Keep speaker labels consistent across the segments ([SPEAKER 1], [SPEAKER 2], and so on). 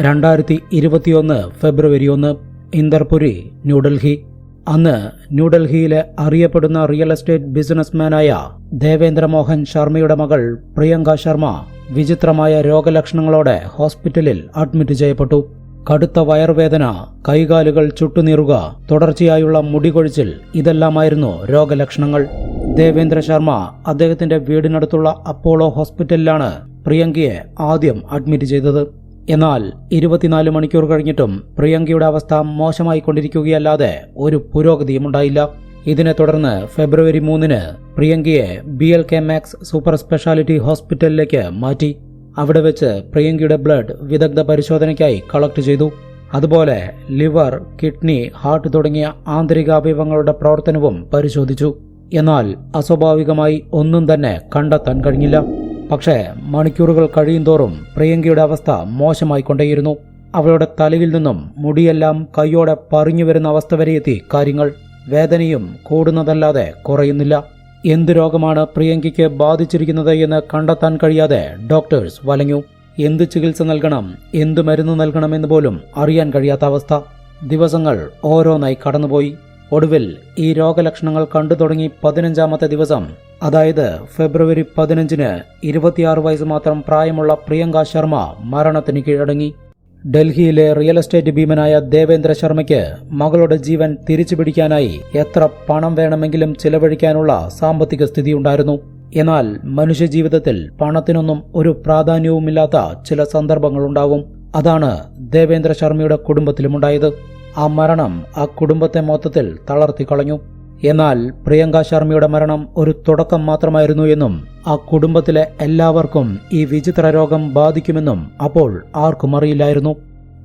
[SPEAKER 1] രണ്ടായിരത്തി ഇരുപത്തിയൊന്ന് ഫെബ്രുവരി ഒന്ന് ഇന്ദർപുരി ന്യൂഡൽഹി. അന്ന് ന്യൂഡൽഹിയിലെ അറിയപ്പെടുന്ന റിയൽ എസ്റ്റേറ്റ് ബിസിനസ്മാനായ ദേവേന്ദ്ര മോഹൻ ശർമ്മയുടെ മകൾ പ്രിയങ്ക ശർമ്മ വിചിത്രമായ രോഗലക്ഷണങ്ങളോടെ ഹോസ്പിറ്റലിൽ അഡ്മിറ്റ് ചെയ്യപ്പെട്ടു. കടുത്ത വയർവേദന കൈകാലുകൾ ചുട്ടുനീറുക തുടർച്ചയായുള്ള മുടികൊഴിച്ചിൽ ഇതെല്ലാമായിരുന്നു രോഗലക്ഷണങ്ങൾ. ദേവേന്ദ്ര ശർമ്മ അദ്ദേഹത്തിന്റെ വീടിനടുത്തുള്ള അപ്പോളോ ഹോസ്പിറ്റലിലാണ് പ്രിയങ്കയെ ആദ്യം അഡ്മിറ്റ് ചെയ്തത്. എന്നാൽ ഇരുപത്തിനാല് മണിക്കൂർ കഴിഞ്ഞിട്ടും പ്രിയങ്കയുടെ അവസ്ഥ മോശമായിക്കൊണ്ടിരിക്കുകയല്ലാതെ ഒരു പുരോഗതിയും ഉണ്ടായില്ല ഇതിനെ തുടർന്ന് ഫെബ്രുവരി മൂന്നിന് പ്രിയങ്കയെ B L K max super speciality ഹോസ്പിറ്റലിലേക്ക് മാറ്റി. അവിടെ വെച്ച് പ്രിയങ്കയുടെ ബ്ലഡ് വിദഗ്ധ പരിശോധനയ്ക്കായി കളക്ട് ചെയ്തു. അതുപോലെ ലിവർ കിഡ്നി ഹാർട്ട് തുടങ്ങിയ ആന്തരിക അവയവങ്ങളുടെ പ്രവർത്തനവും പരിശോധിച്ചു. എന്നാൽ അസ്വാഭാവികമായി ഒന്നും തന്നെ കണ്ടെത്താൻ കഴിഞ്ഞില്ല. പക്ഷേ മണിക്കൂറുകൾ കഴിയുന്തോറും പ്രിയങ്കയുടെ അവസ്ഥ മോശമായിക്കൊണ്ടേയിരുന്നു. അവളുടെ തലയിൽ നിന്നും മുടിയെല്ലാം കൈയോടെ പറഞ്ഞു വരുന്ന അവസ്ഥ വരെ എത്തി കാര്യങ്ങൾ. വേദനയും കൂടുന്നതല്ലാതെ കുറയുന്നില്ല. എന്ത് രോഗമാണ് പ്രിയങ്കയ്ക്ക് ബാധിച്ചിരിക്കുന്നത് എന്ന് കണ്ടെത്താൻ കഴിയാതെ ഡോക്ടേഴ്സ് വലഞ്ഞു. എന്ത് ചികിത്സ നൽകണം എന്ത് മരുന്ന് നൽകണമെന്ന് പോലും അറിയാൻ കഴിയാത്ത അവസ്ഥ. ദിവസങ്ങൾ ഓരോന്നായി കടന്നുപോയി. ഒടുവിൽ ഈ രോഗലക്ഷണങ്ങൾ കണ്ടു തുടങ്ങി പതിനഞ്ചാമത്തെ ദിവസം. അതായത് ഫെബ്രുവരി പതിനഞ്ചിന് ഇരുപത്തിയാറ് വയസ്സ് മാത്രം പ്രായമുള്ള പ്രിയങ്ക ശർമ്മ മരണത്തിന് കീഴടങ്ങി. ഡൽഹിയിലെ റിയൽ എസ്റ്റേറ്റ് ഭീമനായ ദേവേന്ദ്ര ശർമ്മയ്ക്ക് മകളുടെ ജീവൻ തിരിച്ചു പിടിക്കാനായി എത്ര പണം വേണമെങ്കിലും ചിലവഴിക്കാനുള്ള സാമ്പത്തിക സ്ഥിതിയുണ്ടായിരുന്നു. എന്നാൽ മനുഷ്യജീവിതത്തിൽ പണത്തിനൊന്നും ഒരു പ്രാധാന്യവുമില്ലാത്ത ചില സന്ദർഭങ്ങളുണ്ടാവും. അതാണ് ദേവേന്ദ്ര ശർമ്മയുടെ കുടുംബത്തിലുമുണ്ടായത്. ആ മരണം ആ കുടുംബത്തെ മൊത്തത്തിൽ തളർത്തി കളഞ്ഞു എന്നാൽ പ്രിയങ്ക ശർമ്മയുടെ മരണം ഒരു തുടക്കം മാത്രമായിരുന്നു എന്നും ആ കുടുംബത്തിലെ എല്ലാവർക്കും ഈ വിചിത്ര രോഗം ബാധിക്കുമെന്നും അപ്പോൾ ആർക്കും അറിയില്ലായിരുന്നു.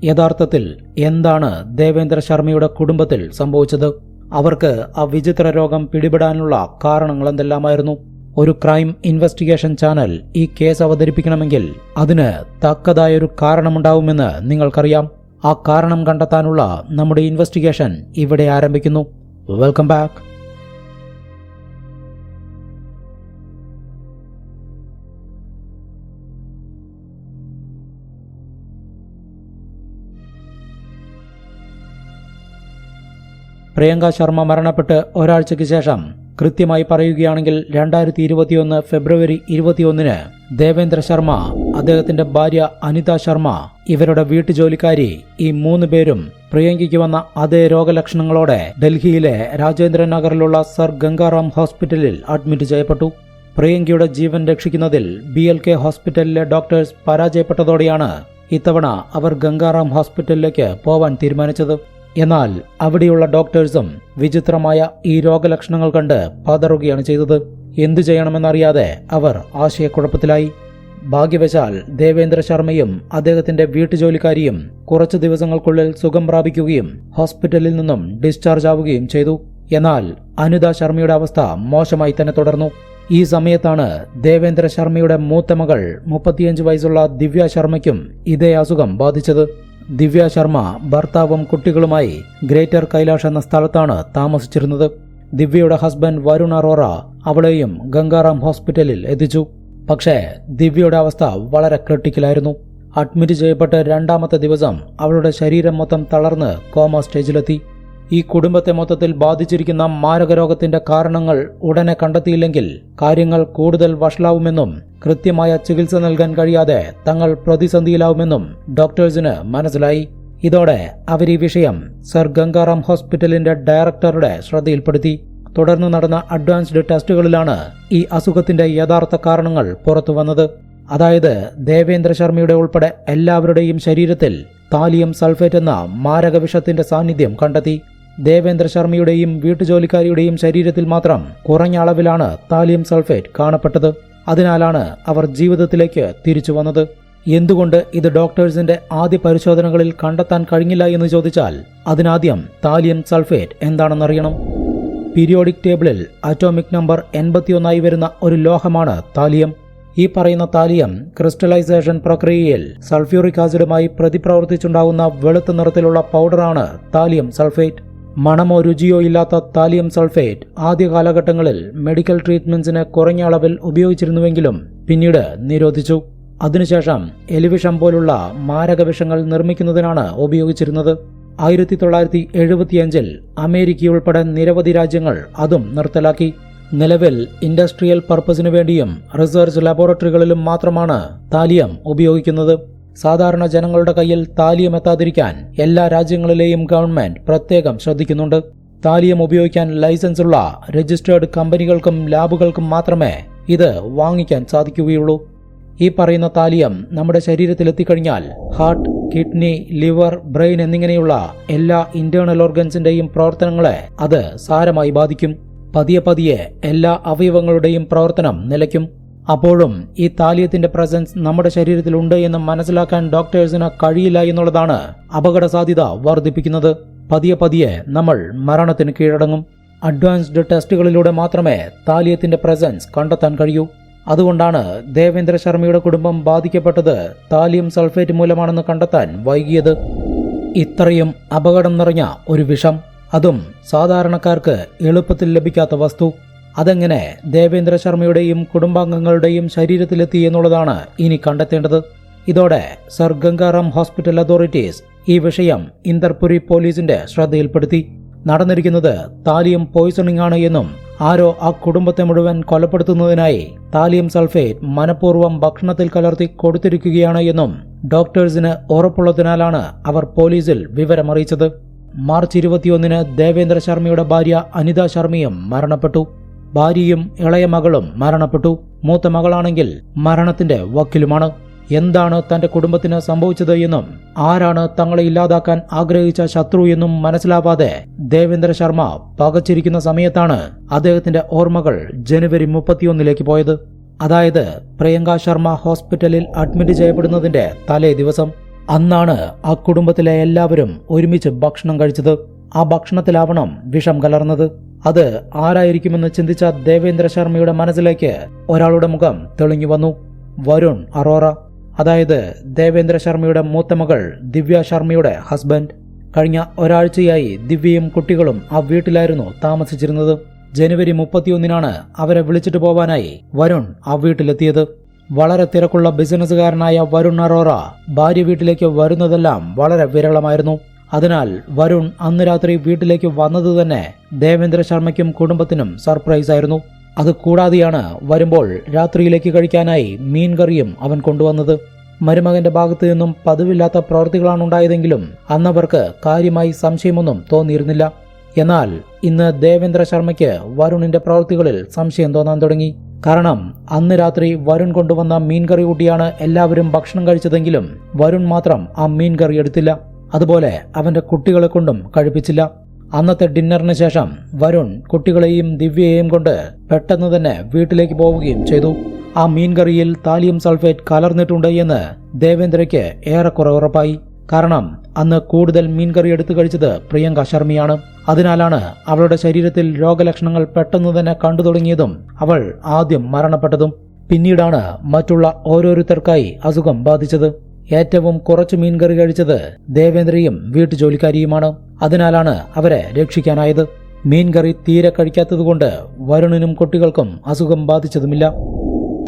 [SPEAKER 1] യഥാർത്ഥത്തിൽ എന്താണ് ദേവേന്ദ്ര ശർമ്മയുടെ കുടുംബത്തിൽ സംഭവിച്ചത്? അവർക്ക് ആ വിചിത്ര രോഗം പിടിപെടാനുള്ള കാരണങ്ങൾ എന്തെല്ലാമായിരുന്നു ഒരു ക്രൈം ഇൻവെസ്റ്റിഗേഷൻ ചാനൽ ഈ കേസ് അവതരിപ്പിക്കണമെങ്കിൽ അതിന് തക്കതായൊരു കാരണമുണ്ടാവുമെന്ന് നിങ്ങൾക്കറിയാം. ആ കാരണം കണ്ടെത്താനുള്ള നമ്മുടെ ഇൻവെസ്റ്റിഗേഷൻ ഇവിടെ ആരംഭിക്കുന്നു. വെൽക്കം ബാക്ക് പ്രിയങ്ക ശർമ്മ മരണപ്പെട്ട് ഒരാഴ്ചയ്ക്ക് ശേഷം കൃത്യമായി പറയുകയാണെങ്കിൽ രണ്ടായിരത്തി ഇരുപത്തിയൊന്ന് ഫെബ്രുവരി ഇരുപത്തിയൊന്നിന് ദേവേന്ദ്ര ശർമ്മ അദ്ദേഹത്തിന്റെ ഭാര്യ അനിത ശർമ്മ ഇവരുടെ വീട്ടുജോലിക്കാരി ഈ മൂന്ന് പേരും പ്രിയങ്കയ്ക്ക് വന്ന അതേ രോഗലക്ഷണങ്ങളോടെ ഡൽഹിയിലെ രാജേന്ദ്ര നഗറിലുള്ള സർ ഗംഗാറാം ഹോസ്പിറ്റലിൽ അഡ്മിറ്റ് ചെയ്യപ്പെട്ടു. പ്രിയങ്കയുടെ ജീവൻ രക്ഷിക്കുന്നതിൽ ബി എൽ കെ ഹോസ്പിറ്റലിലെ ഡോക്ടേഴ്സ് പരാജയപ്പെട്ടതോടെയാണ് ഇത്തവണ അവർ ഗംഗാറാം ഹോസ്പിറ്റലിലേക്ക് പോവാൻ തീരുമാനിച്ചത്. എന്നാൽ അവിടെയുള്ള ഡോക്ടേഴ്സും വിചിത്രമായ ഈ രോഗലക്ഷണങ്ങൾ കണ്ട് പതറുകയാണ് ചെയ്തത്. എന്തു ചെയ്യണമെന്നറിയാതെ അവർ ആശയക്കുഴപ്പത്തിലായി. ഭാഗ്യവശാൽ ദേവേന്ദ്ര ശർമ്മയും അദ്ദേഹത്തിന്റെ വീട്ടുജോലിക്കാരിയും കുറച്ചു ദിവസങ്ങൾക്കുള്ളിൽ സുഖം പ്രാപിക്കുകയും ഹോസ്പിറ്റലിൽ നിന്നും ഡിസ്ചാർജ് ആവുകയും ചെയ്തു. എന്നാൽ അനിത ശർമ്മയുടെ അവസ്ഥ മോശമായി തന്നെ തുടർന്നു. ഈ സമയത്താണ് ദേവേന്ദ്ര ശർമ്മയുടെ മൂത്ത മകൾ മുപ്പത്തിയഞ്ച് വയസ്സുള്ള ദിവ്യ ശർമ്മയ്ക്കും ഇതേ അസുഖം ബാധിച്ചത്. ദിവ്യ ശർമ്മ ഭർത്താവും കുട്ടികളുമായി ഗ്രേറ്റർ കൈലാഷ് എന്ന സ്ഥലത്താണ് താമസിച്ചിരുന്നത്. ദിവ്യയുടെ ഹസ്ബൻഡ് വരുൺ അറോറ അവളെയും ഗംഗാറാം ഹോസ്പിറ്റലിൽ എത്തിച്ചു. പക്ഷേ ദിവ്യയുടെ അവസ്ഥ വളരെ ക്രിട്ടിക്കലായിരുന്നു. അഡ്മിറ്റ് ചെയ്യപ്പെട്ട് രണ്ടാമത്തെ ദിവസം അവളുടെ ശരീരം മൊത്തം തളർന്ന് കോമ സ്റ്റേജിലെത്തി. ഈ കുടുംബത്തെ മൊത്തത്തിൽ ബാധിച്ചിരിക്കുന്ന മാരകരോഗത്തിന്റെ കാരണങ്ങൾ ഉടനെ കണ്ടെത്തിയില്ലെങ്കിൽ കാര്യങ്ങൾ കൂടുതൽ വഷളാവുമെന്നും കൃത്യമായ ചികിത്സ നൽകാൻ കഴിയാതെ തങ്ങൾ പ്രതിസന്ധിയിലാവുമെന്നും ഡോക്ടേഴ്സിന് മനസ്സിലായി. ഇതോടെ അവർ ഈ വിഷയം സർ ഗംഗാറാം ഹോസ്പിറ്റലിന്റെ ഡയറക്ടറുടെ ശ്രദ്ധയിൽപ്പെടുത്തി. തുടർന്ന് നടന്ന അഡ്വാൻസ്ഡ് ടെസ്റ്റുകളിലാണ് ഈ അസുഖത്തിന്റെ യഥാർത്ഥ കാരണങ്ങൾ പുറത്തുവന്നത് അതായത് ദേവേന്ദ്ര ശർമ്മയുടെ ഉൾപ്പെടെ എല്ലാവരുടെയും ശരീരത്തിൽ താലിയം സൾഫേറ്റ് എന്ന മാരകവിഷത്തിന്റെ സാന്നിധ്യം കണ്ടെത്തി. ദേവേന്ദ്ര ശർമ്മയുടെയും വീട്ടുജോലിക്കാരിയുടെയും ശരീരത്തിൽ മാത്രം കുറഞ്ഞ അളവിലാണ് താലിയം സൾഫേറ്റ് കാണപ്പെട്ടത്. അതിനാലാണ് അവർ ജീവിതത്തിലേക്ക് തിരിച്ചു വന്നത്. എന്തുകൊണ്ട് ഇത് ഡോക്ടേഴ്സിന്റെ ആദ്യ പരിശോധനകളിൽ കണ്ടെത്താൻ കഴിഞ്ഞില്ല എന്ന് ചോദിച്ചാൽ അതിനാദ്യം താലിയം സൾഫേറ്റ് എന്താണെന്നറിയണം. പീരിയോഡിക് ടേബിളിൽ അറ്റോമിക് നമ്പർ എൺപത്തിയൊന്നായി വരുന്ന ഒരു ലോഹമാണ് താലിയം. ഈ പറയുന്ന താലിയം ക്രിസ്റ്റലൈസേഷൻ പ്രക്രിയയിൽ സൾഫ്യൂറിക് ആസിഡുമായി പ്രതിപ്രവർത്തിച്ചുണ്ടാകുന്ന വെളുത്ത നിറത്തിലുള്ള പൗഡറാണ് താലിയം സൾഫേറ്റ്. മണമോ രുചിയോ ഇല്ലാത്ത താലിയം സൾഫേറ്റ് ആദ്യ കാലഘട്ടങ്ങളിൽ മെഡിക്കൽ ട്രീറ്റ്മെന്റ്സിന് കുറഞ്ഞ അളവിൽ ഉപയോഗിച്ചിരുന്നുവെങ്കിലും പിന്നീട് നിരോധിച്ചു. അതിനുശേഷം എലിവിഷം പോലുള്ള മാരകവിഷങ്ങൾ നിർമ്മിക്കുന്നതിനാണ് ഉപയോഗിച്ചിരുന്നത്. ആയിരത്തി തൊള്ളായിരത്തി എഴുപത്തിയഞ്ചിൽ അമേരിക്കയുൾപ്പെടെ നിരവധി രാജ്യങ്ങൾ അതും നിർത്തലാക്കി. നിലവിൽ ഇൻഡസ്ട്രിയൽ പർപ്പസിനു വേണ്ടിയും റിസർച്ച് ലബോറട്ടറികളിലും മാത്രമാണ് താലിയം ഉപയോഗിക്കുന്നത്. സാധാരണ ജനങ്ങളുടെ കയ്യിൽ താലിയം എത്താതിരിക്കാൻ എല്ലാ രാജ്യങ്ങളിലെയും ഗവൺമെന്റ് പ്രത്യേകം ശ്രദ്ധിക്കുന്നുണ്ട്. താലിയം ഉപയോഗിക്കാൻ ലൈസൻസ് ഉള്ള രജിസ്റ്റേർഡ് കമ്പനികൾക്കും ലാബുകൾക്കും മാത്രമേ ഇത് വാങ്ങിക്കാൻ സാധിക്കുകയുള്ളൂ. ഈ പറയുന്ന താലിയം നമ്മുടെ ശരീരത്തിൽ എത്തിക്കഴിഞ്ഞാൽ ഹാർട്ട് കിഡ്നി ലിവർ ബ്രെയിൻ എന്നിങ്ങനെയുള്ള എല്ലാ ഇന്റേണൽ ഓർഗൻസിന്റെയും പ്രവർത്തനങ്ങളെ അത് സാരമായി ബാധിക്കും. പതിയെ പതിയെ എല്ലാ അവയവങ്ങളുടെയും പ്രവർത്തനം നിലയ്ക്കും. അപ്പോഴും ഈ താലിയത്തിന്റെ പ്രസൻസ് നമ്മുടെ ശരീരത്തിലുണ്ട് എന്ന് മനസ്സിലാക്കാൻ ഡോക്ടേഴ്സിന് കഴിയില്ല എന്നുള്ളതാണ് അപകട സാധ്യത വർദ്ധിപ്പിക്കുന്നത്. പതിയെ പതിയെ നമ്മൾ മരണത്തിന് കീഴടങ്ങും. അഡ്വാൻസ്ഡ് ടെസ്റ്റുകളിലൂടെ മാത്രമേ താലിയത്തിന്റെ പ്രസൻസ് കണ്ടെത്താൻ കഴിയൂ. അതുകൊണ്ടാണ് ദേവേന്ദ്ര ശർമ്മയുടെ കുടുംബം ബാധിക്കപ്പെട്ടത് താലിയം സൾഫേറ്റ് മൂലമാണെന്ന് കണ്ടെത്താൻ വൈകിയത്. ഇത്രയും അപകടം നിറഞ്ഞ ഒരു വിഷം അതും സാധാരണക്കാർക്ക് എളുപ്പത്തിൽ ലഭിക്കാത്ത വസ്തു. അതെങ്ങനെ ദേവേന്ദ്ര ശർമ്മയുടെയും കുടുംബാംഗങ്ങളുടെയും ശരീരത്തിലെത്തി എന്നുള്ളതാണ് ഇനി കണ്ടെത്തേണ്ടത്. ഇതോടെ സർ ഗംഗാറാം ഹോസ്പിറ്റൽ അതോറിറ്റീസ് ഈ വിഷയം ഇന്ദർപുരി പോലീസിന്റെ ശ്രദ്ധയിൽപ്പെടുത്തി. നടന്നിരിക്കുന്നത് താലിയം പോയിസണിംഗ് ആണ് എന്നും ആരോ ആ കുടുംബത്തെ മുഴുവൻ കൊലപ്പെടുത്തുന്നതിനായി താലിയം സൾഫേറ്റ് മനഃപൂർവം ഭക്ഷണത്തിൽ കലർത്തി കൊടുത്തിരിക്കുകയാണ് എന്നും ഡോക്ടേഴ്സിന് ഉറപ്പുള്ളതിനാലാണ് അവർ പോലീസിൽ വിവരമറിയിച്ചത്. മാർച്ച് ഇരുപത്തിയൊന്നിന് ദേവേന്ദ്ര ശർമ്മയുടെ ഭാര്യ അനിത ശർമ്മയും മരണപ്പെട്ടു. ഭാര്യയും ഇളയ മകളും മരണപ്പെട്ടു. മൂത്ത മകളാണെങ്കിൽ മരണത്തിന്റെ വക്കിലുമാണ്. എന്താണ് തന്റെ കുടുംബത്തിന് സംഭവിച്ചത് എന്നും ആരാണ് തങ്ങളെ ഇല്ലാതാക്കാൻ ആഗ്രഹിച്ച ശത്രു എന്നും മനസ്സിലാവാതെ ദേവേന്ദ്ര ശർമ്മ പകച്ചിരിക്കുന്ന സമയത്താണ് അദ്ദേഹത്തിന്റെ ഓർമ്മകൾ ജനുവരി മുപ്പത്തിയൊന്നിലേക്ക് പോയത്. അതായത് പ്രിയങ്ക ശർമ്മ ഹോസ്പിറ്റലിൽ അഡ്മിറ്റ് ചെയ്യപ്പെടുന്നതിന്റെ തലേ ദിവസം. അന്നാണ് ആ കുടുംബത്തിലെ എല്ലാവരും ഒരുമിച്ച് ഭക്ഷണം കഴിച്ചത്. ആ ഭക്ഷണത്തിലാവണം വിഷം കലർന്നത്. അത് ആരായിരിക്കുമെന്ന് ചിന്തിച്ച ദേവേന്ദ്ര ശർമ്മയുടെ മനസ്സിലേക്ക് ഒരാളുടെ മുഖം തെളിഞ്ഞു വന്നു. വരുൺ അറോറ. അതായത് ദേവേന്ദ്ര ശർമ്മയുടെ മൂത്ത മകൾ ദിവ്യ ശർമ്മയുടെ ഹസ്ബൻഡ് കഴിഞ്ഞ ഒരാഴ്ചയായി ദിവ്യയും കുട്ടികളും ആ വീട്ടിലായിരുന്നു താമസിച്ചിരുന്നത്. ജനുവരി മുപ്പത്തിയൊന്നിനാണ് അവരെ വിളിച്ചിട്ട് പോവാനായി വരുൺ ആ വീട്ടിലെത്തിയത്. വളരെ തിരക്കുള്ള ബിസിനസ്സുകാരനായ വരുൺ അറോറ ഭാര്യ വീട്ടിലേക്ക് വരുന്നതെല്ലാം വളരെ വിരളമായിരുന്നു. അതിനാൽ വരുൺ അന്ന് രാത്രി വീട്ടിലേക്ക് വന്നത് തന്നെ ദേവേന്ദ്ര ശർമ്മയ്ക്കും കുടുംബത്തിനും സർപ്രൈസ് ആയിരുന്നു. അത് കൂടാതെയാണ് വരുമ്പോൾ രാത്രിയിലേക്ക് കഴിക്കാനായി മീൻ കറിയും അവൻ കൊണ്ടുവന്നത്. മരുമകന്റെ ഭാഗത്തു നിന്നും പതിവില്ലാത്ത പ്രവൃത്തികളാണ് ഉണ്ടായതെങ്കിലും അന്നവർക്ക് കാര്യമായി സംശയമൊന്നും തോന്നിയിരുന്നില്ല. എന്നാൽ ഇന്ന് ദേവേന്ദ്ര ശർമ്മയ്ക്ക് വരുണിന്റെ പ്രവൃത്തികളിൽ സംശയം തോന്നാൻ തുടങ്ങി. കാരണം അന്ന് രാത്രി വരുൺ കൊണ്ടുവന്ന മീൻ കറി കൂട്ടിയാണ് എല്ലാവരും ഭക്ഷണം കഴിച്ചതെങ്കിലും വരുൺ മാത്രം ആ മീൻ കറി എടുത്തില്ല. അതുപോലെ അവന്റെ കുട്ടികളെ കൊണ്ടും കഴിപ്പിച്ചില്ല. അന്നത്തെ ഡിന്നറിന് ശേഷം വരുൺ കുട്ടികളെയും ദിവ്യയെയും കൊണ്ട് പെട്ടെന്ന് തന്നെ വീട്ടിലേക്ക് പോവുകയും ചെയ്തു. ആ മീൻകറിയിൽ താലിയം സൾഫേറ്റ് കലർന്നിട്ടുണ്ട് എന്ന് ദേവേന്ദ്രയ്ക്ക് ഏറെക്കുറെ ഉറപ്പായി. കാരണം അന്ന് കൂടുതൽ മീൻകറി എടുത്തു കഴിച്ചത് പ്രിയങ്ക ശർമ്മയാണ്. അതിനാലാണ് അവളുടെ ശരീരത്തിൽ രോഗലക്ഷണങ്ങൾ പെട്ടെന്ന് തന്നെ കണ്ടു തുടങ്ങിയതും അവൾ ആദ്യം മരണപ്പെട്ടതും. പിന്നീടാണ് മറ്റുള്ള ഓരോരുത്തർക്കായി അസുഖം ബാധിച്ചത്. ഏറ്റവും കുറച്ച് മീൻകറി കഴിച്ചത് ദേവേന്ദ്രയും വീട്ടുജോലിക്കാരിയുമാണ്. അതിനാലാണ് അവരെ രക്ഷിക്കാനായത്. മീൻകറി തീരെ കഴിക്കാത്തതുകൊണ്ട് വരുണിനും കുട്ടികൾക്കും അസുഖം ബാധിച്ചതുമില്ല.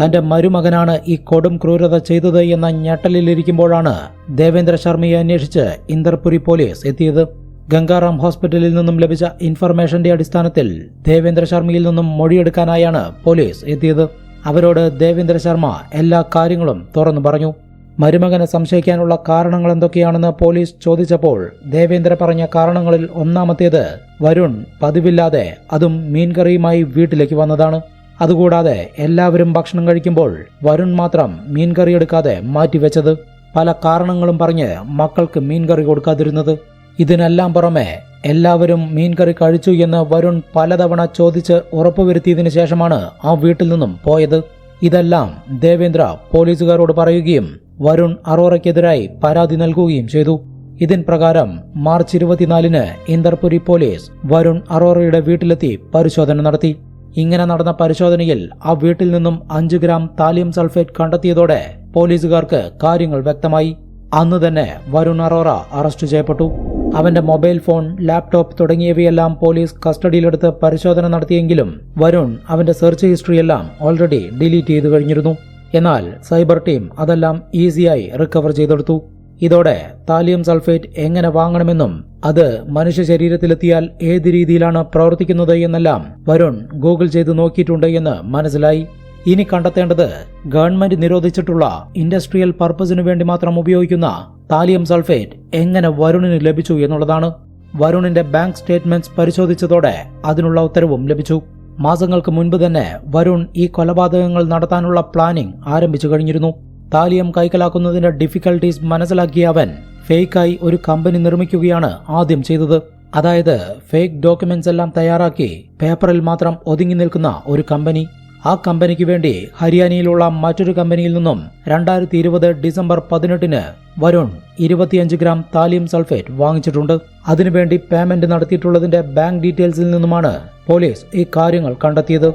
[SPEAKER 1] തന്റെ മരുമകനാണ് ഈ കൊടും ക്രൂരത ചെയ്തത് എന്ന ഞെട്ടലിലിരിക്കുമ്പോഴാണ് ദേവേന്ദ്ര ശർമ്മയെ അന്വേഷിച്ച് ഇന്ദർപുരി പോലീസ് എത്തിയത്. ഗംഗാറാം ഹോസ്പിറ്റലിൽ നിന്നും ലഭിച്ച ഇൻഫർമേഷന്റെ അടിസ്ഥാനത്തിൽ ദേവേന്ദ്ര ശർമ്മയിൽ നിന്നും മൊഴിയെടുക്കാനായാണ് പോലീസ് എത്തിയത്. അവരോട് ദേവേന്ദ്ര ശർമ്മ എല്ലാ കാര്യങ്ങളും തുറന്നു പറഞ്ഞു. മരുമകനെ സംശയിക്കാനുള്ള കാരണങ്ങൾ എന്തൊക്കെയാണെന്ന് പോലീസ് ചോദിച്ചപ്പോൾ ദേവേന്ദ്ര പറഞ്ഞ കാരണങ്ങളിൽ ഒന്നാമത്തേത് വരുൺ പതിവില്ലാതെ അതും മീൻകറിയുമായി വീട്ടിലേക്ക് വന്നതാണ്. അതുകൂടാതെ എല്ലാവരും ഭക്ഷണം കഴിക്കുമ്പോൾ വരുൺ മാത്രം മീൻകറി എടുക്കാതെ മാറ്റിവെച്ചത്. പല കാരണങ്ങളും പറഞ്ഞ് മക്കൾക്ക് മീൻകറി കൊടുക്കാതിരുന്നത്. ഇതിനെല്ലാം പുറമെ എല്ലാവരും മീൻകറി കഴിച്ചു എന്ന് വരുൺ പലതവണ ചോദിച്ച് ഉറപ്പുവരുത്തിയതിനു ശേഷമാണ് ആ വീട്ടിൽ നിന്നും പോയത്. ഇതെല്ലാം ദേവേന്ദ്ര പോലീസുകാരോട് പറയുകയും വരുൺ അറോറയ്ക്കെതിരായി പരാതി നൽകുകയും ചെയ്തു. ഇതിൻ പ്രകാരം മാർച്ച് ഇരുപത്തിനാലിന് ഇന്ദർപുരി പോലീസ് വരുൺ അറോറയുടെ വീട്ടിലെത്തി പരിശോധന നടത്തി. ഇങ്ങനെ നടന്ന പരിശോധനയിൽ ആ വീട്ടിൽ നിന്നും അഞ്ച് ഗ്രാം താലിയം സൾഫേറ്റ് കണ്ടെത്തിയതോടെ പോലീസുകാർക്ക് കാര്യങ്ങൾ വ്യക്തമായി. അന്ന് തന്നെ വരുൺ അറോറ അറസ്റ്റ് ചെയ്യപ്പെട്ടു. അവന്റെ മൊബൈൽ ഫോൺ ലാപ്ടോപ്പ് തുടങ്ങിയവയെല്ലാം പോലീസ് കസ്റ്റഡിയിലെടുത്ത് പരിശോധന നടത്തിയെങ്കിലും വരുൺ അവന്റെ സെർച്ച് ഹിസ്റ്ററിയെല്ലാം ഓൾറെഡി ഡിലീറ്റ് ചെയ്തു കഴിഞ്ഞിരുന്നു. എന്നാൽ സൈബർ ടീം അതെല്ലാം ഈസിയായി റിക്കവർ ചെയ്തെടുത്തു. ഇതോടെ താലിയം സൾഫേറ്റ് എങ്ങനെ വാങ്ങണമെന്നും അത് മനുഷ്യ ശരീരത്തിലെത്തിയാൽ ഏത് രീതിയിലാണ് പ്രവർത്തിക്കുന്നത് എന്നെല്ലാം വരുൺ ഗൂഗിൾ ചെയ്ത് നോക്കിയിട്ടുണ്ട് എന്ന് മനസ്സിലായി. ഇനി കണ്ടെത്തേണ്ടത് ഗവൺമെന്റ് നിരോധിച്ചിട്ടുള്ള ഇൻഡസ്ട്രിയൽ പർപ്പസിനു വേണ്ടി മാത്രം ഉപയോഗിക്കുന്ന താലിയം സൾഫേറ്റ് എങ്ങനെ വരുണിന് ലഭിച്ചു എന്നുള്ളതാണ്. വരുണിന്റെ ബാങ്ക് സ്റ്റേറ്റ്മെന്റ്സ് പരിശോധിച്ചതോടെ അതിനുള്ള ഉത്തരവും ലഭിച്ചു. മാസങ്ങൾക്ക് മുൻപ് തന്നെ വരുൺ ഈ കൊലപാതകങ്ങൾ നടത്താനുള്ള പ്ലാനിംഗ് ആരംഭിച്ചു കഴിഞ്ഞിരുന്നു. താലിയം കൈക്കലാക്കുന്നതിന്റെ ഡിഫിക്കൽട്ടീസ് മനസ്സിലാക്കിയ അവൻ ഫേക്കായി ഒരു കമ്പനി നിർമ്മിക്കുകയാണ് ആദ്യം ചെയ്തത്. അതായത് ഫേക്ക് ഡോക്യുമെന്റ്സ് എല്ലാം തയ്യാറാക്കി പേപ്പറിൽ മാത്രം ഒതുങ്ങി നിൽക്കുന്ന ഒരു കമ്പനി ആ കമ്പനിക്ക് വേണ്ടി ഹരിയാനയിലുള്ള മറ്റൊരു കമ്പനിയിൽ നിന്നും രണ്ടായിരത്തി ഇരുപത് ഡിസംബർ പതിനെട്ടിന് വരുൺ ഇരുപത്തിയഞ്ച് ഗ്രാം താലിയം സൾഫേറ്റ് വാങ്ങിച്ചിട്ടുണ്ട്. അതിനുവേണ്ടി പേയ്മെന്റ് നടത്തിയിട്ടുള്ളതിന്റെ ബാങ്ക് ഡീറ്റെയിൽസിൽ നിന്നുമാണ് പോലീസ് ഈ കാര്യങ്ങൾ കണ്ടെത്തിയത്.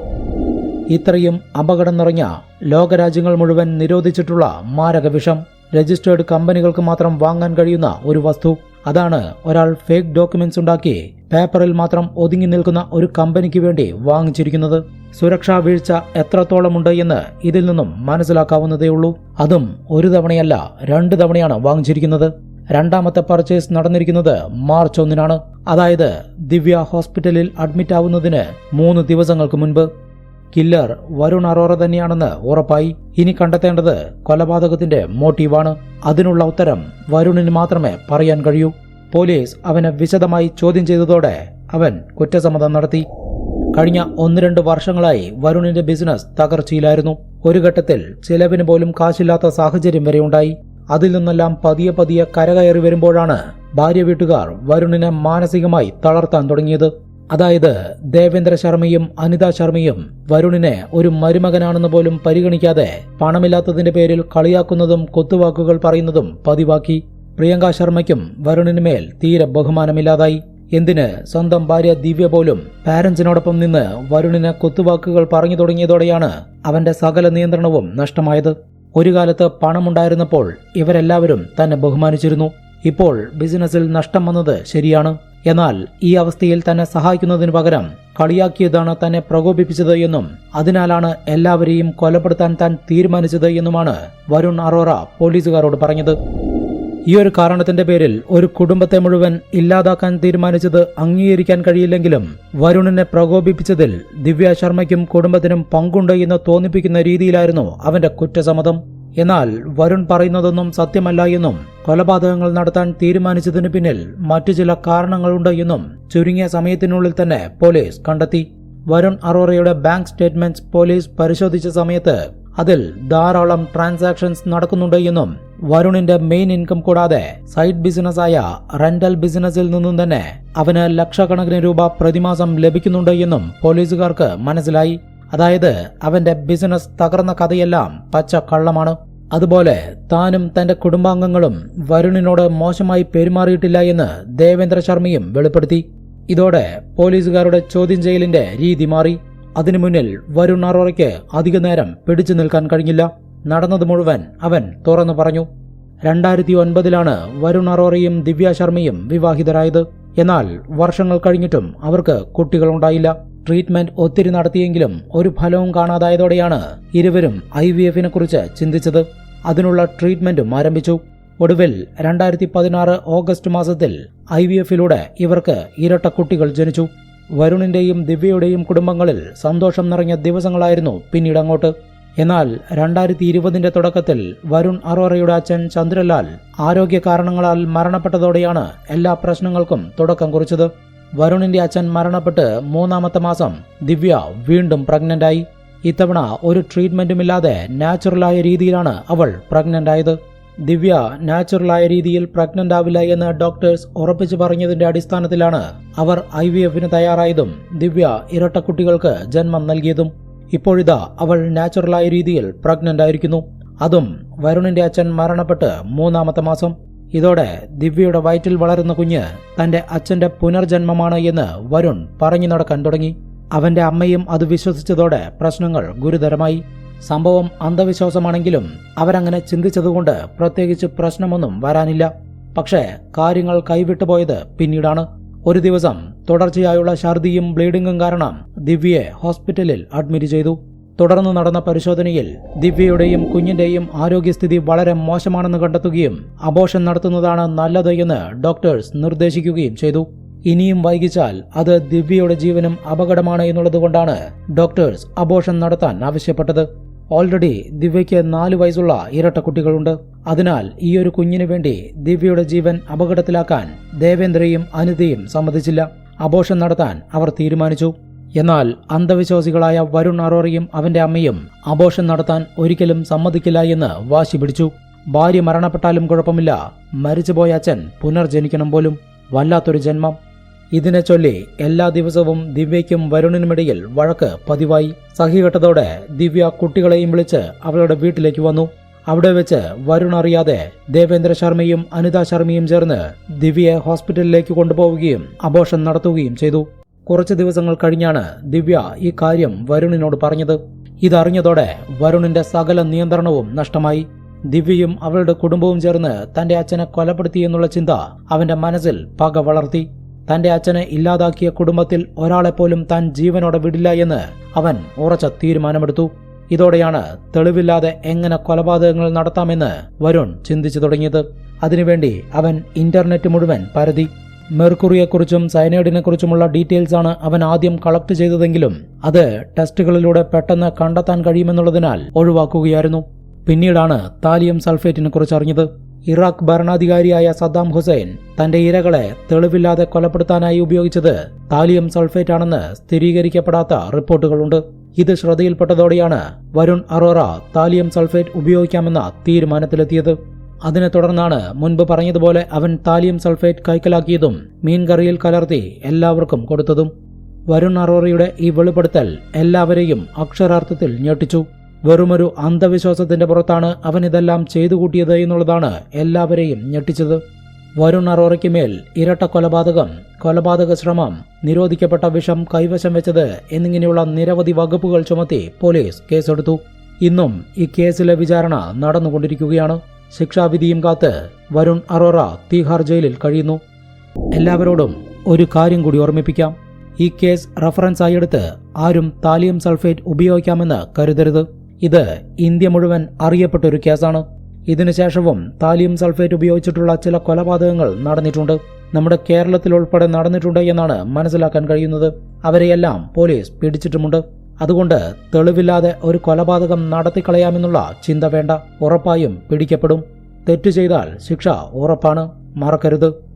[SPEAKER 1] ഇത്രയും അപകടം നിറഞ്ഞ ലോകരാജ്യങ്ങൾ മുഴുവൻ നിരോധിച്ചിട്ടുള്ള മാരകവിഷം രജിസ്റ്റേർഡ് കമ്പനികൾക്ക് മാത്രം വാങ്ങാൻ കഴിയുന്ന ഒരു വസ്തു. അതാണ് ഒരാൾ ഫേക്ക് ഡോക്യുമെന്റ്സ് ഉണ്ടാക്കി പേപ്പറിൽ മാത്രം ഒതുങ്ങി നിൽക്കുന്ന ഒരു കമ്പനിക്ക് വേണ്ടി വാങ്ങിച്ചിരിക്കുന്നത്. സുരക്ഷാ വീഴ്ച എത്രത്തോളമുണ്ട് എന്ന് ഇതിൽ നിന്നും മനസ്സിലാക്കാവുന്നതേയുള്ളൂ അതും ഒരു തവണയല്ല രണ്ട് തവണയാണ് വാങ്ങിച്ചിരിക്കുന്നത്. രണ്ടാമത്തെ പർച്ചേസ് നടന്നിരിക്കുന്നത് മാർച്ച് ഒന്നിനാണ്. അതായത് ദിവ്യ ഹോസ്പിറ്റലിൽ അഡ്മിറ്റ് ആവുന്നതിന് മൂന്ന് ദിവസങ്ങൾക്ക് മുൻപ്. കില്ലർ വരുൺ അറോറ തന്നെയാണെന്ന് ഉറപ്പായി. ഇനി കണ്ടെത്തേണ്ടത് കൊലപാതകത്തിന്റെ മോട്ടീവാണ്. അതിനുള്ള ഉത്തരം വരുണിന് മാത്രമേ പറയാൻ കഴിയൂ. പോലീസ് അവനെ വിശദമായി ചോദ്യം ചെയ്തതോടെ അവൻ കുറ്റസമ്മതം നടത്തി. കഴിഞ്ഞ ഒന്ന് രണ്ട് വർഷങ്ങളായി വരുണിന്റെ ബിസിനസ് തകർച്ചയിലായിരുന്നു. ഒരു ഘട്ടത്തിൽ ചിലവിന് പോലും കാശില്ലാത്ത സാഹചര്യം വരെ ഉണ്ടായി. അതിൽ നിന്നെല്ലാം പതിയെ പതിയെ കരകയറി വരുമ്പോഴാണ് ഭാര്യ വീട്ടുകാർ വരുണിനെ മാനസികമായി തളർത്താൻ തുടങ്ങിയത്. അതായത് ദേവേന്ദ്ര ശർമ്മയും അനിത ശർമ്മയും വരുണിനെ ഒരു മരുമകനാണെന്ന് പോലും പരിഗണിക്കാതെ പണമില്ലാത്തതിന്റെ പേരിൽ കളിയാക്കുന്നതും കൊത്തുവാക്കുകൾ പറയുന്നതും പതിവാക്കി. പ്രിയങ്ക ശർമ്മയ്ക്കും വരുണിന് മേൽ തീരെ ബഹുമാനമില്ലാതായി. എന്തിന് സ്വന്തം ഭാര്യ ദിവ്യ പോലും പാരന്റ്സിനോടൊപ്പം നിന്ന് വരുണിന് കൊത്തുവാക്കുകൾ പറഞ്ഞു തുടങ്ങിയതോടെയാണ് അവന്റെ സകല നിയന്ത്രണവും നഷ്ടമായത്. ഒരു കാലത്ത് പണമുണ്ടായിരുന്നപ്പോൾ ഇവരെല്ലാവരും തന്നെ ബഹുമാനിച്ചിരുന്നു. ഇപ്പോൾ ബിസിനസ്സിൽ നഷ്ടം വന്നത് ശരിയാണ്. എന്നാൽ ഈ അവസ്ഥയിൽ തന്നെ സഹായിക്കുന്നതിനു പകരം കളിയാക്കിയതാണ് തന്നെ പ്രകോപിപ്പിച്ചത് എന്നും അതിനാലാണ് എല്ലാവരെയും കൊലപ്പെടുത്താൻ താൻ തീരുമാനിച്ചത് എന്നുമാണ് വരുൺ അറോറ പോലീസുകാരോട് പറഞ്ഞത്. ഈ ഒരു കാരണത്തിന്റെ പേരിൽ ഒരു കുടുംബത്തെ മുഴുവൻ ഇല്ലാതാക്കാൻ തീരുമാനിച്ചത് അംഗീകരിക്കാൻ കഴിയില്ലെങ്കിലും വരുണിനെ പ്രകോപിപ്പിച്ചതിൽ ദിവ്യ ശർമ്മയ്ക്കും കുടുംബത്തിനും പങ്കുണ്ട് എന്ന് തോന്നിപ്പിക്കുന്ന രീതിയിലായിരുന്നു അവന്റെ കുറ്റസമ്മതം. എന്നാൽ വരുൺ പറയുന്നതൊന്നും സത്യമല്ല എന്നും കൊലപാതകങ്ങൾ നടത്താൻ തീരുമാനിച്ചതിന് പിന്നിൽ മറ്റു ചില കാരണങ്ങളുണ്ട് എന്നും ചുരുങ്ങിയ സമയത്തിനുള്ളിൽ തന്നെ പോലീസ് കണ്ടെത്തി. വരുൺ അറോറയുടെ ബാങ്ക് സ്റ്റേറ്റ്മെന്റ്സ് പോലീസ് പരിശോധിച്ച സമയത്ത് അതിൽ ധാരാളം ട്രാൻസാക്ഷൻസ് നടക്കുന്നുണ്ട് എന്നും വരുണിന്റെ മെയിൻ ഇൻകം കൂടാതെ സൈഡ് ബിസിനസ്സായ റെന്റൽ ബിസിനസ്സിൽ നിന്നും തന്നെ അവന് ലക്ഷക്കണക്കിന് രൂപ പ്രതിമാസം ലഭിക്കുന്നുണ്ട് എന്നും പോലീസുകാർക്ക് മനസ്സിലായി. അതായത് അവന്റെ ബിസിനസ് തകർന്ന കഥയെല്ലാം പച്ച കള്ളമാണ്. അതുപോലെ താനും തന്റെ കുടുംബാംഗങ്ങളും വരുണിനോട് മോശമായി പെരുമാറിയിട്ടില്ല എന്ന് ദേവേന്ദ്ര ശർമ്മയും വെളിപ്പെടുത്തി. ഇതോടെ പോലീസുകാരുടെ ചോദ്യം ചെയ്യലിന്റെ രീതി മാറി. അതിനു മുന്നിൽ വരുൺ അറോറയ്ക്ക് അധിക നേരം പിടിച്ചു നിൽക്കാൻ കഴിഞ്ഞില്ല. നടന്നത് മുഴുവൻ അവൻ തുറന്നു പറഞ്ഞു. രണ്ടായിരത്തി ഒൻപതിലാണ് വരുൺ അറോറയും ദിവ്യ ശർമ്മയും വിവാഹിതരായത്. എന്നാൽ വർഷങ്ങൾ കഴിഞ്ഞിട്ടും അവർക്ക് കുട്ടികളുണ്ടായില്ല. ട്രീറ്റ്മെന്റ് ഒത്തിരി നടത്തിയെങ്കിലും ഒരു ഫലവും കാണാതായതോടെയാണ് ഇരുവരും ഐ വി എഫിനെ കുറിച്ച് ചിന്തിച്ചത്. അതിനുള്ള ട്രീറ്റ്മെന്റും ആരംഭിച്ചു. ഒടുവിൽ രണ്ടായിരത്തി പതിനാറ് ഓഗസ്റ്റ് മാസത്തിൽ ഐ വി എഫിലൂടെ ഇവർക്ക് ഇരട്ട കുട്ടികൾ ജനിച്ചു. വരുണിന്റെയും ദിവ്യയുടെയും കുടുംബങ്ങളിൽ സന്തോഷം നിറഞ്ഞ ദിവസങ്ങളായിരുന്നു പിന്നീട് അങ്ങോട്ട്. എന്നാൽ രണ്ടായിരത്തി ഇരുപതിന്റെ തുടക്കത്തിൽ വരുൺ അറോറയുടെ അച്ഛൻ ചന്ദ്രലാൽ ആരോഗ്യ കാരണങ്ങളാൽ മരണപ്പെട്ടതോടെയാണ് എല്ലാ പ്രശ്നങ്ങൾക്കും തുടക്കം കുറിച്ചത്. വരുണിന്റെ അച്ഛൻ മരണപ്പെട്ട് മൂന്നാമത്തെ മാസം ദിവ്യ വീണ്ടും പ്രഗ്നന്റായി. ഇത്തവണ ഒരു ട്രീറ്റ്മെന്റുമില്ലാതെ നാച്ചുറലായ രീതിയിലാണ് അവൾ പ്രഗ്നന്റ് ആയത് ദിവ്യ നാച്ചുറലായ രീതിയിൽ പ്രഗ്നന്റ് ആവില്ല എന്ന് ഡോക്ടേഴ്സ് ഉറപ്പിച്ചു പറഞ്ഞതിന്റെ അടിസ്ഥാനത്തിലാണ് അവർ ഐ വി എഫിന് തയ്യാറായതും ദിവ്യ ഇരട്ട കുട്ടികൾക്ക് ജന്മം നൽകിയതും. ഇപ്പോഴിതാ അവൾ നാച്ചുറലായ രീതിയിൽ പ്രഗ്നന്റ് ആയിരിക്കുന്നു അതും വരുണിന്റെ അച്ഛൻ മരണപ്പെട്ട് മൂന്നാമത്തെ മാസം. ഇതോടെ ദിവ്യയുടെ വയറ്റിൽ വളരുന്ന കുഞ്ഞ് തന്റെ അച്ഛന്റെ പുനർജന്മമാണ് എന്ന് വരുൺ പറഞ്ഞു നടക്കാൻ തുടങ്ങി. അവന്റെ അമ്മയും അത് വിശ്വസിച്ചതോടെ പ്രശ്നങ്ങൾ ഗുരുതരമായി. സംഭവം അന്ധവിശ്വാസമാണെങ്കിലും അവരങ്ങനെ ചിന്തിച്ചതുകൊണ്ട് പ്രത്യേകിച്ച് പ്രശ്നമൊന്നും വരാനില്ല. പക്ഷേ കാര്യങ്ങൾ കൈവിട്ടുപോയത് പിന്നീടാണ്. ഒരു ദിവസം തുടർച്ചയായുള്ള ഛർദിയും ബ്ലീഡിങ്ങും കാരണം ദിവ്യയെ ഹോസ്പിറ്റലിൽ അഡ്മിറ്റ് ചെയ്തു. തുടർന്ന് നടന്ന പരിശോധനയിൽ ദിവ്യയുടെയും കുഞ്ഞിന്റെയും ആരോഗ്യസ്ഥിതി വളരെ മോശമാണെന്ന് കണ്ടെത്തുകയും അബോഷൻ നടത്തുന്നതാണ് നല്ലത് എന്ന് ഡോക്ടേഴ്സ് നിർദ്ദേശിക്കുകയും ചെയ്തു. ഇനിയും വൈകിച്ചാൽ അത് ദിവ്യയുടെ ജീവനും അപകടമാണ് എന്നുള്ളതുകൊണ്ടാണ് ഡോക്ടേഴ്സ് അബോഷൻ നടത്താൻ ആവശ്യപ്പെട്ടത്. ഓൾറെഡി ദിവ്യയ്ക്ക് നാല് വയസ്സുള്ള ഇരട്ട കുട്ടികളുണ്ട്. അതിനാൽ ഈ ഒരു കുഞ്ഞിനു വേണ്ടി ദിവ്യയുടെ ജീവൻ അപകടത്തിലാക്കാൻ ദേവേന്ദ്രയും അനിതയും സമ്മതിച്ചില്ല. അബോഷൻ നടത്താൻ അവർ തീരുമാനിച്ചു. എന്നാൽ അന്ധവിശ്വാസികളായ വരുൺ അറോറയും അവന്റെ അമ്മയും അബോഷൻ നടത്താൻ ഒരിക്കലും സമ്മതിക്കില്ല എന്ന് വാശി പിടിച്ചു. ഭാര്യ മരണപ്പെട്ടാലും കുഴപ്പമില്ല. മരിച്ചുപോയ അച്ഛൻ പുനർജനിക്കണം പോലും. വല്ലാത്തൊരു ജന്മം. ഇതിനെ ചൊല്ലി എല്ലാ ദിവസവും ദിവ്യയ്ക്കും വരുണിനുമിടയിൽ വഴക്ക് പതിവായി. സഹികെട്ടതോടെ ദിവ്യ കുട്ടികളെയും വിളിച്ച് അവളുടെ വീട്ടിലേക്ക് വന്നു. അവിടെ വെച്ച് വരുൺ അറിയാതെ ദേവേന്ദ്ര ശർമ്മയും അനിത ശർമ്മയും ചേർന്ന് ദിവ്യയെ ഹോസ്പിറ്റലിലേക്ക് കൊണ്ടുപോവുകയും അബോഷൻ നടത്തുകയും ചെയ്തു. കുറച്ച് ദിവസങ്ങൾ കഴിഞ്ഞാണ് ദിവ്യ ഈ കാര്യം വരുണിനോട് പറഞ്ഞത്. ഇതറിഞ്ഞതോടെ വരുണിന്റെ സകല നിയന്ത്രണവും നഷ്ടമായി. ദിവ്യയും അവളുടെ കുടുംബവും ചേർന്ന് തന്റെ അച്ഛനെ കൊലപ്പെടുത്തി എന്നുള്ള ചിന്ത അവന്റെ മനസ്സിൽ പക വളർത്തി. തന്റെ അച്ഛനെ ഇല്ലാതാക്കിയ കുടുംബത്തിൽ ഒരാളെപ്പോലും താൻ ജീവനോടെ വിടില്ല എന്ന് അവൻ ഉറച്ച തീരുമാനമെടുത്തു. ഇതോടെയാണ് തെളിവില്ലാതെ എങ്ങനെ കൊലപാതകങ്ങൾ നടത്താമെന്ന് വരുൺ ചിന്തിച്ചു തുടങ്ങിയത്. അതിനുവേണ്ടി അവൻ ഇന്റർനെറ്റ് മുഴുവൻ പരതി. മെർക്കുറിയെക്കുറിച്ചും സയനൈഡിനെക്കുറിച്ചുമുള്ള ഡീറ്റെയിൽസ് ആണ് അവൻ ആദ്യം കളക്ട് ചെയ്തതെങ്കിലും അത് ടെസ്റ്റുകളിലൂടെ പെട്ടെന്ന് കണ്ടെത്താൻ കഴിയുമെന്നുള്ളതിനാൽ ഒഴിവാക്കുകയായിരുന്നു. പിന്നീടാണ് താലിയം സൾഫേറ്റിനെ കുറിച്ച് അറിഞ്ഞത്. ഇറാഖ് ഭരണാധികാരിയായ സദ്ദാം ഹുസൈൻ തന്റെ ഇരകളെ തെളിവില്ലാതെ കൊലപ്പെടുത്താനായി ഉപയോഗിച്ചത് താലിയം സൾഫേറ്റ് ആണെന്ന് സ്ഥിരീകരിക്കപ്പെടാത്ത റിപ്പോർട്ടുകളുണ്ട്. ഇത് ശ്രദ്ധയിൽപ്പെട്ടതോടെയാണ് വരുൺ അറോറ താലിയം സൾഫേറ്റ് ഉപയോഗിക്കാമെന്ന തീരുമാനത്തിലെത്തിയത്. അതിനെ തുടർന്നാണ് മുൻപ് പറഞ്ഞതുപോലെ അവൻ താലിയം സൾഫേറ്റ് കൈക്കലാക്കിയതും മീൻകറിയിൽ കലർത്തി എല്ലാവർക്കും കൊടുത്തതും. വരുൺ അറോറയുടെ ഈ വെളിപ്പെടുത്തൽ എല്ലാവരെയും അക്ഷരാർത്ഥത്തിൽ ഞെട്ടിച്ചു. വെറുമൊരു അന്ധവിശ്വാസത്തിന്റെ പുറത്താണ് അവൻ ഇതെല്ലാം ചെയ്തു കൂട്ടിയത് എന്നുള്ളതാണ് എല്ലാവരെയും ഞെട്ടിച്ചത്. വരുൺ അറോറയ്ക്ക് മേൽ ഇരട്ട കൊലപാതകം കൊലപാതക ശ്രമം നിരോധിക്കപ്പെട്ട വിഷം കൈവശം വെച്ചത് എന്നിങ്ങനെയുള്ള നിരവധി വകുപ്പുകൾ ചുമത്തി പോലീസ് കേസെടുത്തു. ഇന്നും ഈ കേസിലെ വിചാരണ നടന്നുകൊണ്ടിരിക്കുകയാണ്. ശിക്ഷാവിധിയും കാത്ത് വരുൺ അറോറ തീഹാർ ജയിലിൽ കഴിയുന്നു. എല്ലാവരോടും ഒരു കാര്യം കൂടി ഓർമ്മിപ്പിക്കാം. ഈ കേസ് റഫറൻസ് ആയി എടുത്ത് ആരും താലിയം സൾഫേറ്റ് ഉപയോഗിക്കാമെന്ന് കരുതരുത്. ഇത് ഇന്ത്യ മുഴുവൻ അറിയപ്പെട്ട ഒരു കേസാണ്. ഇതിനുശേഷവും താലിയം സൾഫേറ്റ് ഉപയോഗിച്ചിട്ടുള്ള ചില കൊലപാതകങ്ങൾ നടന്നിട്ടുണ്ട്. നമ്മുടെ കേരളത്തിൽ ഉൾപ്പെടെ നടന്നിട്ടുണ്ട് എന്നാണ് മനസ്സിലാക്കാൻ കഴിയുന്നത്. അവരെയെല്ലാം പോലീസ് പിടിച്ചിട്ടുമുണ്ട്. അതുകൊണ്ട് തെളിവില്ലാതെ ഒരു കൊലപാതകം നടത്തിക്കളയാമെന്നുള്ള ചിന്ത വേണ്ട ഉറപ്പായും പിടിക്കപ്പെടും. തെറ്റു ചെയ്താൽ ശിക്ഷ ഉറപ്പാണ്. മറക്കരുത്.